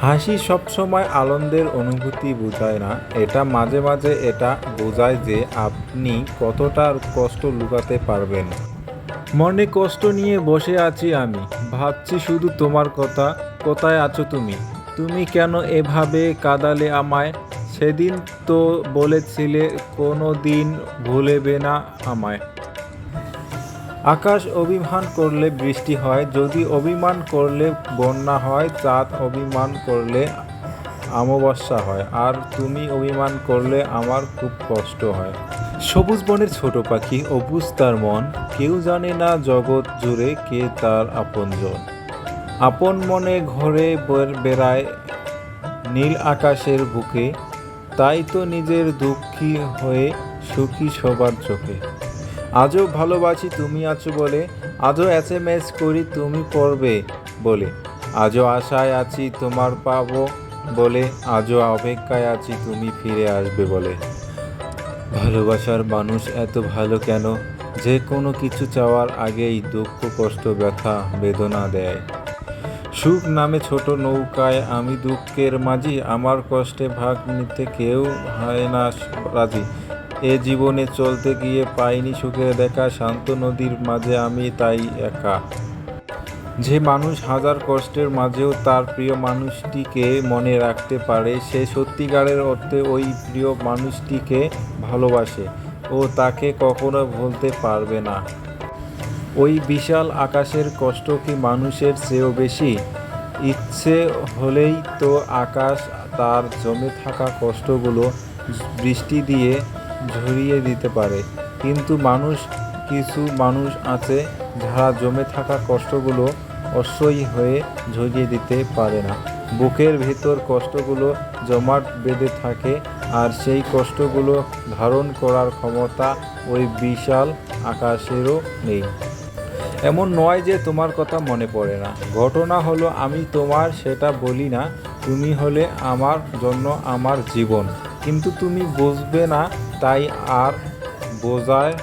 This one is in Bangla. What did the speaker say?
হাসি সবসময় আনন্দের অনুভূতি বোঝায় না। এটা মাঝে মাঝে এটা বোঝায় যে আপনি কতটা কষ্ট লুকাতে পারবেন। মনে কষ্ট নিয়ে বসে আছি আমি। ভাবছি শুধু তোমার কথা, কোথায় আছো তুমি? তুমি কেন এভাবে কাদালে আমায়? সেদিন তো বলেছিলে, কোনো দিন ভুলেবে না আমায়। আকাশ অভিমান করলে বৃষ্টি হয়, যদি অভিমান করলে বন্যা হয়, চাঁদ অভিমান করলে অমাবস্যা হয়, আর তুমি অভিমান করলে আমার খুব কষ্ট হয়। সবুজ বনের ছোট পাখি, অবুজ তার মন, কেউ জানে না জগৎ জুড়ে কে তার আপনজন। আপন মনে ঘরে বেড়ায় নীল আকাশের বুকে, তাই তো নিজের দুঃখী হয়ে সুখী সবার চোখে। আজও ভালোবাসি তুমি আছো বলে, আজও এস এম এস করি তুমি পড়বে বলে। আজও আশায় আছি তোমার পাবো বলে, আজও অপেক্ষায় আছি তুমি ফিরে আসবে বলে। ভালোবাসার মানুষ এত ভালো কেন? যে কোনো কিছু চাওয়ার আগেই দুঃখ, কষ্ট, ব্যথা, বেদনা দেয়। সুখ নামে ছোট নৌকায় আমি দুঃখের মাঝি, আমার কষ্টে ভাগ নিতে কেউ হয় না রাজি। এ জীবনে চলতে গিয়ে পাইনি সুখের দেখা, শান্ত নদীর মাঝে আমি তাই একা। যে মানুষ হাজার কষ্টের মাঝেও তার প্রিয় মানুষটিকে মনে রাখতে পারে, সে সত্যিকারের অর্থে ওই প্রিয় মানুষটিকে ভালোবাসে ও তাকে কখনো ভুলতে পারবে না। ওই বিশাল আকাশের কষ্ট কি মানুষের চেয়েও বেশি? ইচ্ছে হলেই তো আকাশ, তার জমে থাকা কষ্টগুলো বৃষ্টি দিয়ে ঝরিয়ে দিতে পারে। কিন্তু মানুষ, কিছু মানুষ আছে যারা জমে থাকা কষ্টগুলো অসহ্য হয়ে ঝরিয়ে দিতে পারে না। বুকের ভিতর কষ্টগুলো জমাট বেঁধে থাকে আর সেই কষ্টগুলো ধারণ করার ক্ষমতা ওই বিশাল আকাশেরও নেই। এমন নয় যে তোমার কথা মনে পড়ে না। ঘটনা হলো, আমি তোমার সেটা বলি না। তুমি হলে আমার জন্য আমার জীবন। কিন্তু তুমি বুঝবে না তাই আর বোঝায়